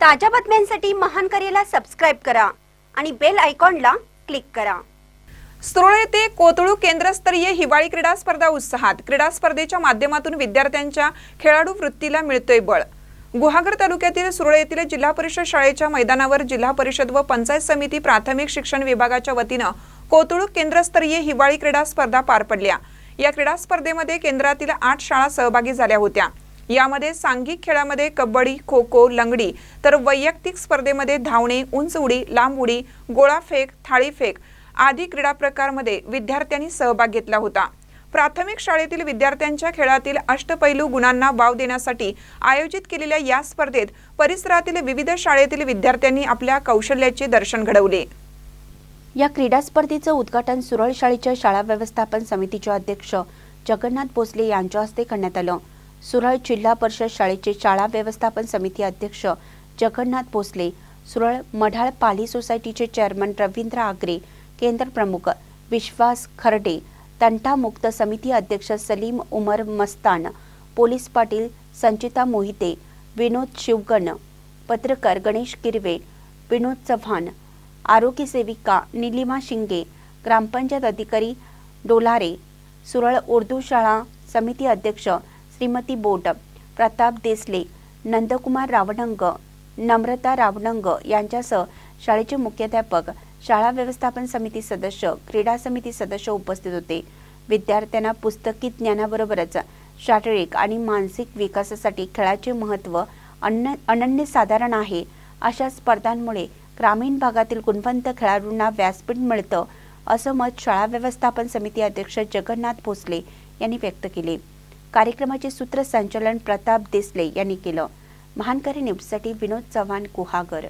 ताज्या बातम्यांसाठी महान करेला सबस्क्राईब करा आणि बेल आयकॉनला क्लिक करा. सुरळ येथे कोतळू केंद्रस्तरीय हिवाळी क्रीडा स्पर्धा उत्साहात. क्रीडा स्पर्धेच्या माध्यमातून विद्यार्थ्यांच्या खेळाडू वृत्तीला मिळतोय बळ. गुहागर तालुक्यातील सुरळे येथील जिल्हा परिषद शाळेच्या मैदानावर जिल्हा परिषद व पंचायत समिती प्राथमिक शिक्षण विभागाच्या वतीनं कोतळू केंद्रस्तरीय हिवाळी क्रीडा स्पर्धा पार पडल्या. या क्रीडा स्पर्धेमध्ये केंद्रातील आठ शाळा सहभागी झाल्या होत्या. यामध्ये सांघिक खेळामध्ये कबड्डी खो खो लंगडी तर वैयक्तिक स्पर्धेमध्ये धावणे उंच उडी लांब उडी गोळाफेक थाळीफेक आदी क्रीडा प्रकारमध्ये विद्यार्थ्यांनी सहभाग घेतला होता. प्राथमिक शाळेतील विद्यार्थ्यांच्या खेळातील अष्टपैलू गुणांना वाव देण्यासाठी आयोजित केलेल्या या स्पर्धेत परिसरातील विविध शाळेतील विद्यार्थ्यांनी आपल्या कौशल्याचे दर्शन घडवले. या क्रीडा स्पर्धेचं उद्घाटन सुरळ शाळेच्या शाळा व्यवस्थापन समितीचे अध्यक्ष जगन्नाथ भोसले यांच्या हस्ते करण्यात आलं. सुरळ जिल्हा परिषद शाळेचे शाळा व्यवस्थापन समिती अध्यक्ष जगन्नाथ भोसले सुरळ मढाळ पाली सोसायटीचे चेअरमन रवींद्र आगरे केंद्र प्रमुख विश्वास खर्डे तंटामुक्त समिती अध्यक्ष सलीम उमर मस्तान पोलीस पाटील संचिता मोहिते विनोद शिवगण पत्रकार गणेश किरवे विनोद चव्हाण आरोग्य सेविका निलिमा शिंगे ग्रामपंचायत अधिकारी डोलारे सुरळ उर्दू शाळा समिती अध्यक्ष श्रीमती बोट प्रताप देसले नंदकुमार रावणंग नम्रता रावणंग यांच्यासह शाळेचे मुख्याध्यापक शाळा व्यवस्थापन समिती सदस्य क्रीडा समिती सदस्य उपस्थित होते. विद्यार्थ्यांना पुस्तकी ज्ञानाबरोबरच शारीरिक आणि मानसिक विकासासाठी खेळाचे महत्त्व अन्न अनन्यसाधारण आहे अशा स्पर्धांमुळे ग्रामीण भागातील गुणवंत खेळाडूंना व्यासपीठ मिळतं असं मत शाळा व्यवस्थापन समिती अध्यक्ष जगन्नाथ भोसले यांनी व्यक्त केले. कार्यक्रमाचे सूत्रसंचालन प्रताप देसले यांनी केलं. महानकरी न्यूजसाठी विनोद चव्हाण गुहागर.